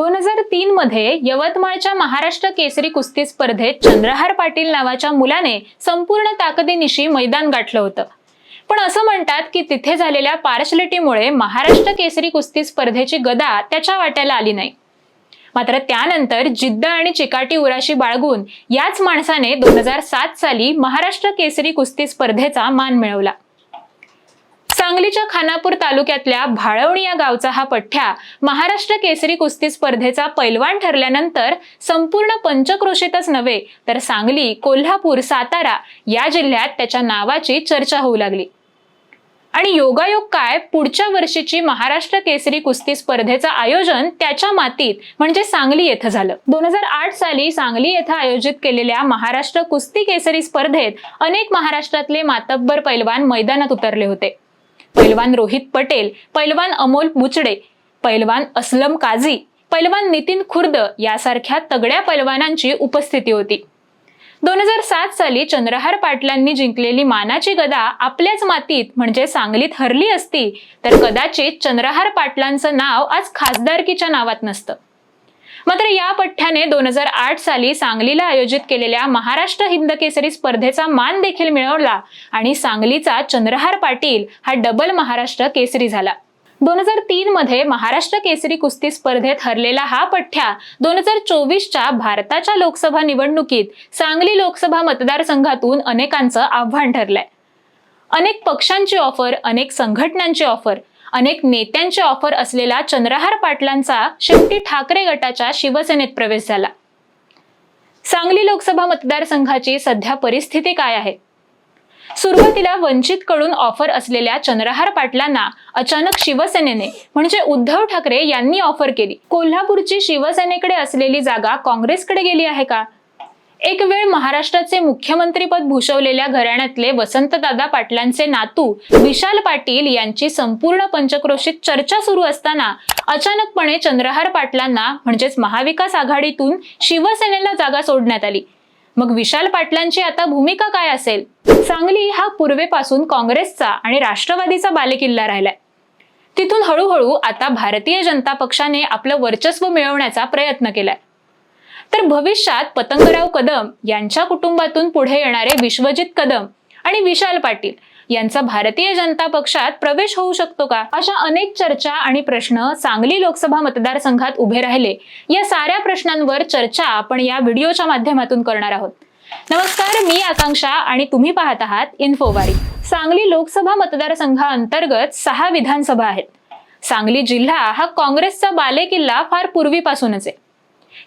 दोन हजार तीन मध्ये यवतमाळच्या महाराष्ट्र केसरी कुस्ती स्पर्धेत चंद्रहार पाटील नावाच्या मुलाने संपूर्ण ताकदीनिशी मैदान गाठलं होतं. पण असं म्हणतात की तिथे झालेल्या पार्शलिटीमुळे महाराष्ट्र केसरी कुस्ती स्पर्धेची गदा त्याच्या वाट्याला आली नाही. मात्र त्यानंतर जिद्द आणि चिकाटी उराशी बाळगून याच माणसाने दोन हजार सात साली महाराष्ट्र केसरी कुस्ती स्पर्धेचा मान मिळवला. सांगलीच्या खानापूर तालुक्यातल्या भाळवणी या गावचा हा पठ्ठ्या महाराष्ट्र केसरी कुस्ती स्पर्धेचा पैलवान ठरल्यानंतर संपूर्ण पंचक्रोशीतच नव्हे तर सांगली कोल्हापूर सातारा या जिल्ह्यात त्याच्या नावाची चर्चा होऊ लागली. आणि योगायोग काय? पुढच्या वर्षीची महाराष्ट्र केसरी कुस्ती स्पर्धेचं आयोजन त्याच्या मातीत म्हणजे सांगली येथे झालं. दोन हजार आठ साली सांगली येथे आयोजित केलेल्या महाराष्ट्र कुस्ती केसरी स्पर्धेत अनेक महाराष्ट्रातले मातब्बर पैलवान मैदानात उतरले होते. पैलवान रोहित पटेल पैलवान अमोल बुचडे पैलवान असलम काझी पैलवान नितीन खुर्द यासारख्या तगड्या पैलवानांची उपस्थिती होती. दोन हजार सात साली चंद्रहार पाटलांनी जिंकलेली मानाची गदा आपल्याच मातीत म्हणजे सांगलीत हरली असती तर कदाचित चंद्रहार पाटलांचं नाव आज खासदारकीच्या नावात नसतं. मात्र या पठ्ठ्याने दोन हजार आठ साली सांगलीला आयोजित केलेल्या महाराष्ट्र हिंद केसरी स्पर्धेचा मान देखील मिळवला आणि सांगलीचा चंद्रहार पाटील हा डबल महाराष्ट्र केसरी झाला. दोन हजार तीन मध्ये महाराष्ट्र केसरी कुस्ती स्पर्धेत हरलेला हा पठ्ठ्या दोन हजार चोवीसच्या भारताच्या लोकसभा निवडणुकीत सांगली लोकसभा मतदारसंघातून अनेकांचं आव्हान ठरलंय. अनेक पक्षांची ऑफर अनेक संघटनांची ऑफर अनेक नेत्यांची ऑफर असलेला चंद्रहार पाटलांचा शेवटी ठाकरे गटाच्या शिवसेनेत प्रवेश झाला. सांगली लोकसभा मतदारसंघाची सध्या परिस्थिती काय आहे? सुरुवातीला वंचित कडून ऑफर असलेल्या चंद्रहार पाटलांना अचानक शिवसेनेने म्हणजे उद्धव ठाकरे यांनी ऑफर केली. कोल्हापूरची शिवसेनेकडे असलेली जागा काँग्रेसकडे गेली आहे का? एक वेळ महाराष्ट्राचे मुख्यमंत्रीपद भूषवलेल्या घराण्यातले वसंतदादा पाटलांचे नातू विशाल पाटील यांची संपूर्ण पंचक्रोशीत चर्चा सुरू असताना अचानकपणे चंद्रहार पाटलांना म्हणजेच महाविकास आघाडीतून शिवसेनेला जागा सोडण्यात आली. मग विशाल पाटलांची आता भूमिका काय असेल? सांगली हा पूर्वेपासून काँग्रेसचा आणि राष्ट्रवादीचा बालेकिल्ला राहिलाय. तिथून हळूहळू आता भारतीय जनता पक्षाने आपलं वर्चस्व मिळवण्याचा प्रयत्न केलाय. तर भविष्यात पतंगराव कदम यांच्या कुटुंबातून पुढे येणारे विश्वजित कदम आणि विशाल पाटील यांचा भारतीय जनता पक्षात प्रवेश होऊ शकतो का? अशा अनेक चर्चा आणि प्रश्न सांगली लोकसभा मतदारसंघात उभे राहिले. या साऱ्या प्रश्नांवर चर्चा आपण या व्हिडिओच्या माध्यमातून करणार आहोत. नमस्कार मी आकांक्षा आणि तुम्ही पाहत आहात इन्फोवारी. सांगली लोकसभा मतदारसंघाअंतर्गत सहा विधानसभा आहेत. सांगली जिल्हा हा काँग्रेसचा बालेकिल्ला फार पूर्वीपासूनच आहे.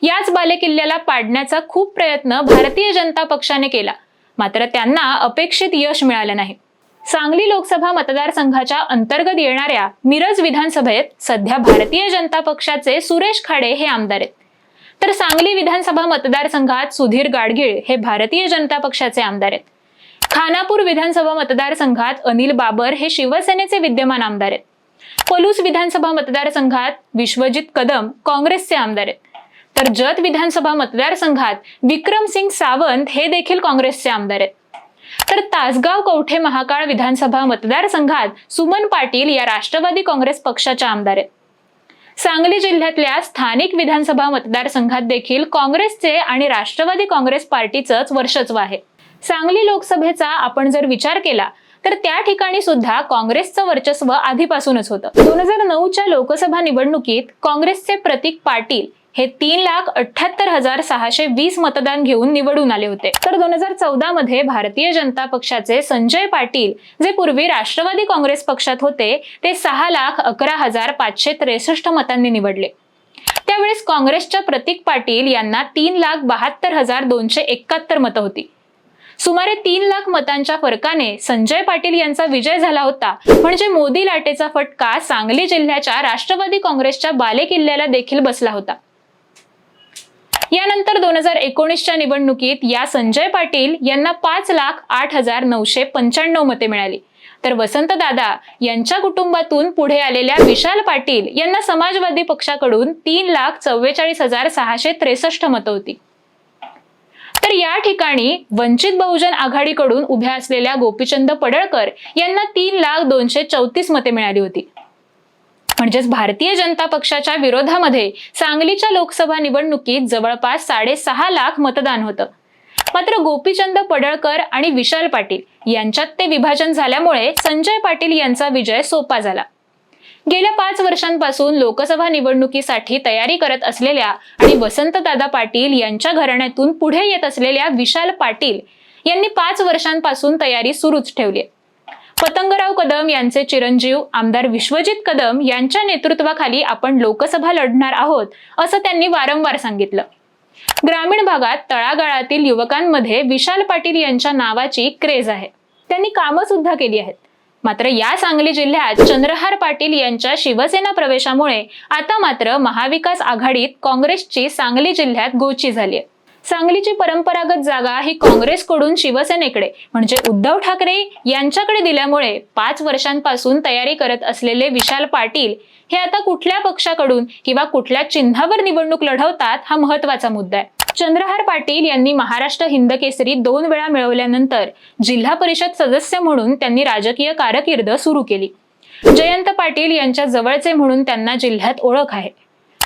याच बालेकिल्ल्याला पाडण्याचा खूप प्रयत्न भारतीय जनता पक्षाने केला. मात्र त्यांना अपेक्षित यश मिळालं नाही. सांगली लोकसभा मतदारसंघाच्या अंतर्गत येणाऱ्या मिरज विधानसभेत सध्या भारतीय जनता पक्षाचे सुरेश खाडे हे आमदार आहेत. तर सांगली विधानसभा मतदारसंघात सुधीर गाडगीळ हे भारतीय जनता पक्षाचे आमदार आहेत. खानापूर विधानसभा मतदारसंघात अनिल बाबर हे शिवसेनेचे विद्यमान आमदार आहेत. पलूस विधानसभा मतदारसंघात विश्वजित कदम काँग्रेसचे आमदार आहेत. तर जत विधानसभा मतदारसंघात विक्रमसिंग सावंत हे देखील काँग्रेसचे आमदार आहेत. तर तासगाव कवठे महाकाळ विधानसभा मतदारसंघात सुमन पाटील या राष्ट्रवादी काँग्रेस पक्षाच्या आमदार आहेत. सांगली जिल्ह्यातल्या स्थानिक विधानसभा मतदारसंघात देखील काँग्रेसचे आणि राष्ट्रवादी काँग्रेस पार्टीचंच वर्चस्व आहे. सांगली लोकसभेचा आपण जर विचार केला तर त्या ठिकाणी सुद्धा काँग्रेसचं वर्चस्व आधीपासूनच होतं. दोन हजार नऊच्या लोकसभा निवडणुकीत काँग्रेसचे प्रतीक पाटील हे तीन लाख अठ्याहत्तर हजार सहाशे वीस मतदान घेऊन निवडून आले होते. तर दोन हजार चौदा मध्ये भारतीय जनता पक्षाचे संजय पाटील जे पूर्वी राष्ट्रवादी काँग्रेस पक्षात होते ते सहा लाख अकरा हजार पाचशे त्रेसष्ट मतांनी निवडले. त्यावेळेस काँग्रेसच्या प्रतीक पाटील यांना तीन लाख बहात्तर हजार दोनशे एकाहत्तर मतं होती. सुमारे तीन लाख मतांच्या फरकाने संजय पाटील यांचा विजय झाला होता. म्हणजे मोदी लाटेचा फटका सांगली जिल्ह्याच्या राष्ट्रवादी काँग्रेसच्या बालेकिल्ल्याला देखील बसला होता. यानंतर दोन हजार एकोणीसच्या निवडणुकीत या संजय पाटील यांना पाच लाख आठ हजार नऊशे पंच्याण्णव मते मिळाली. तर वसंतदादा यांच्या कुटुंबातून पुढे आलेल्या विशाल पाटील यांना समाजवादी पक्षाकडून तीन लाख चव्वेचाळीस हजार सहाशे त्रेसष्ट मतं होती. तर या ठिकाणी वंचित बहुजन आघाडीकडून उभ्या असलेल्या गोपीचंद पडळकर यांना तीन लाख दोनशे चौतीस मते मिळाली होती. म्हणजेच भारतीय जनता पक्षाच्या विरोधामध्ये सांगलीच्या लोकसभा निवडणुकीत जवळपास साडेसहा लाख मतदान होतं. मात्र गोपीचंद पडळकर आणि विशाल पाटील यांच्यात ते विभाजन झाल्यामुळे संजय पाटील यांचा विजय सोपा झाला. गेल्या पाच वर्षांपासून लोकसभा निवडणुकीसाठी तयारी करत असलेल्या आणि वसंतदादा पाटील यांच्या घराण्यातून पुढे येत असलेल्या विशाल पाटील यांनी पाच वर्षांपासून तयारी सुरूच ठेवली पतंगराव कदम यांचे चिरंजीव आमदार विश्वजित कदम यांच्या नेतृत्वाखाली आपण लोकसभा लढणार आहोत असं त्यांनी वारंवार सांगितलं. ग्रामीण भागात तळागाळातील युवकांमध्ये विशाल पाटील यांच्या नावाची क्रेज आहे. त्यांनी कामं सुद्धा केली आहेत. मात्र या सांगली जिल्ह्यात चंद्रहार पाटील यांच्या शिवसेना प्रवेशामुळे आता मात्र महाविकास आघाडीत काँग्रेसची सांगली जिल्ह्यात गोची झाली आहे. सांगलीची परंपरागत जागा ही काँग्रेसकडून शिवसेनेकडे म्हणजे उद्धव ठाकरे यांच्याकडे दिल्यामुळे पाच वर्षांपासून तयारी करत असलेले विशाल पाटील हे आता कुठल्या पक्षाकडून किंवा कुठल्या चिन्हावर निवडणूक लढवतात हा महत्त्वाचा मुद्दा आहे. चंद्रहार पाटील यांनी महाराष्ट्र हिंद केसरी दोन वेळा मिळवल्यानंतर जिल्हा परिषद सदस्य म्हणून त्यांनी राजकीय कारकीर्द सुरू केली. जयंत पाटील यांच्या जवळचे म्हणून त्यांना जिल्ह्यात ओळख आहे.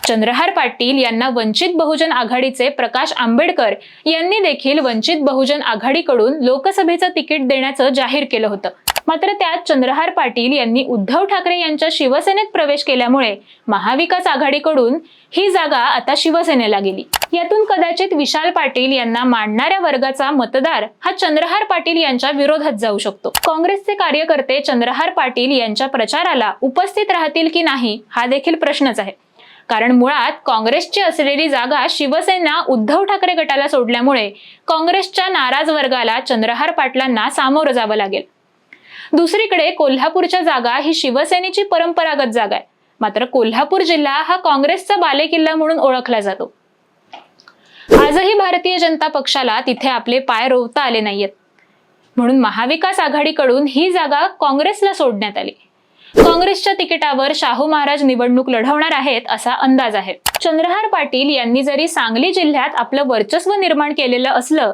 चंद्रहार पाटील यांना वंचित बहुजन आघाडीचे प्रकाश आंबेडकर यांनी देखील वंचित बहुजन आघाडीकडून लोकसभेचं तिकीट देण्याचं जाहीर केलं होतं. मात्र त्यात चंद्रहार पाटील यांनी उद्धव ठाकरे यांच्या शिवसेनेत प्रवेश केल्यामुळे महाविकास आघाडीकडून ही जागा आता शिवसेनेला गेली. यातून कदाचित विशाल पाटील यांना मांडणाऱ्या वर्गाचा मतदार हा चंद्रहार पाटील यांच्या विरोधात जाऊ शकतो. काँग्रेसचे कार्यकर्ते चंद्रहार पाटील यांच्या प्रचाराला उपस्थित राहतील की नाही हा देखील प्रश्नच आहे. कारण मुळात काँग्रेसची असलेली जागा शिवसेना उद्धव ठाकरे गटाला सोडल्यामुळे काँग्रेसच्या नाराज वर्गाला चंद्रहार पाटलांना सामोरं जावं लागेल. दुसरीकडे कोल्हापूरच्या जागा ही शिवसेनेची परंपरागत जागा आहे. मात्र कोल्हापूर जिल्हा हा काँग्रेसचा बालेकिल्ला म्हणून ओळखला जातो. आजही भारतीय जनता पक्षाला तिथे आपले पाय रोवता आले नाहीयेत. म्हणून महाविकास आघाडीकडून ही जागा काँग्रेसला सोडण्यात आली. काँग्रेसच्या तिकिटावर शाहू महाराज निवडणूक लढवणार आहेत असा अंदाज आहे. चंद्रहार पाटील यांनी जरी सांगली जिल्ह्यात आपलं वर्चस्व निर्माण केलेलं असलं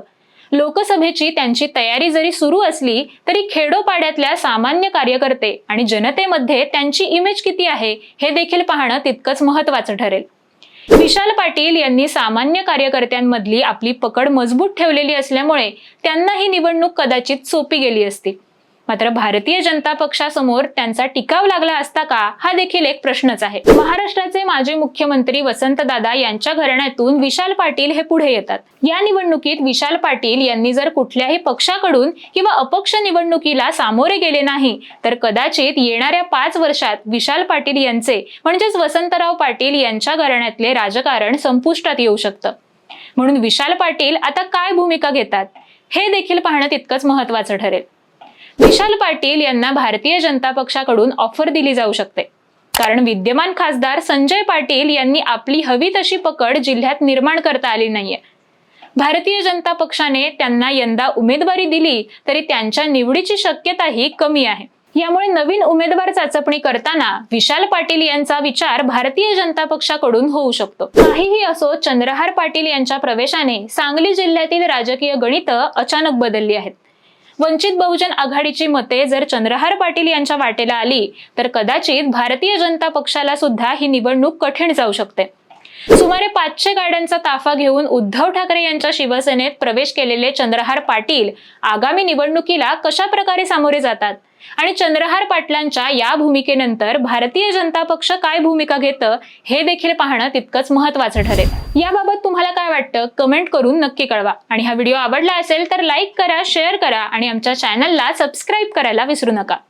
लोकसभेची त्यांची तयारी जरी सुरू असली तरी खेडोपाड्यातल्या सामान्य कार्यकर्ते आणि जनतेमध्ये त्यांची इमेज किती आहे हे देखील पाहणं तितकंच महत्वाचं ठरेल. विशाल पाटील यांनी सामान्य कार्यकर्त्यांमधली आपली पकड मजबूत ठेवलेली असल्यामुळे त्यांना ही निवडणूक कदाचित सोपी गेली असती. मात्र भारतीय जनता पक्षासमोर त्यांचा टिकाव लागला असता का हा देखील एक प्रश्नच आहे. महाराष्ट्राचे माजी मुख्यमंत्री वसंतदादा यांच्या घराण्यातून विशाल पाटील हे पुढे येतात. या निवडणुकीत विशाल पाटील यांनी जर कुठल्याही पक्षाकडून किंवा अपक्ष निवडणुकीला सामोरे गेले नाही तर कदाचित येणाऱ्या पाच वर्षात विशाल पाटील यांचे म्हणजेच वसंतराव पाटील यांच्या घराण्यातले राजकारण संपुष्टात येऊ शकतं. म्हणून विशाल पाटील आता काय भूमिका घेतात हे देखील पाहणं तितकंच महत्वाचं ठरेल. विशाल पाटील यांना भारतीय जनता पक्षाकडून ऑफर दिली जाऊ शकते. कारण विद्यमान खासदार संजय पाटील यांनी आपली हवी तशी पकड जिल्ह्यात निर्माण करता आली नाहीये. भारतीय जनता पक्षाने त्यांना यंदा उमेदवारी दिली तरी त्यांच्या निवडीची शक्यताही कमी आहे. यामुळे नवीन उमेदवार चाचपणी करताना विशाल पाटील यांचा विचार भारतीय जनता पक्षाकडून होऊ शकतो. काहीही असो चंद्रहार पाटील यांच्या प्रवेशाने सांगली जिल्ह्यातील राजकीय गणित अचानक बदलली आहेत. वंचित बहुजन आघाडीची मते जर चंद्रहार पाटील यांच्या वाटेला आली तर कदाचित भारतीय जनता पक्षाला सुद्धा ही निवडणूक कठीण जाऊ शकते. सुमारे पाचशे गाड्यांचा ताफा घेऊन उद्धव ठाकरे यांच्या शिवसेनेत प्रवेश केलेले चंद्रहार पाटील आगामी निवडणुकीला कशा प्रकारे सामोरे जातात? आणि चंद्रहार पाटलांच्या या भूमिकेनंतर भारतीय जनता पक्ष काय भूमिका घेतं हे देखील पाहणं तितकंच महत्वाचं ठरेल. याबाबत तुम्हाला काय वाटतं? कमेंट करून नक्की कळवा. आणि हा व्हिडिओ आवडला असेल तर लाईक करा शेअर करा आणि आमच्या चॅनलला सबस्क्राईब करायला विसरू नका.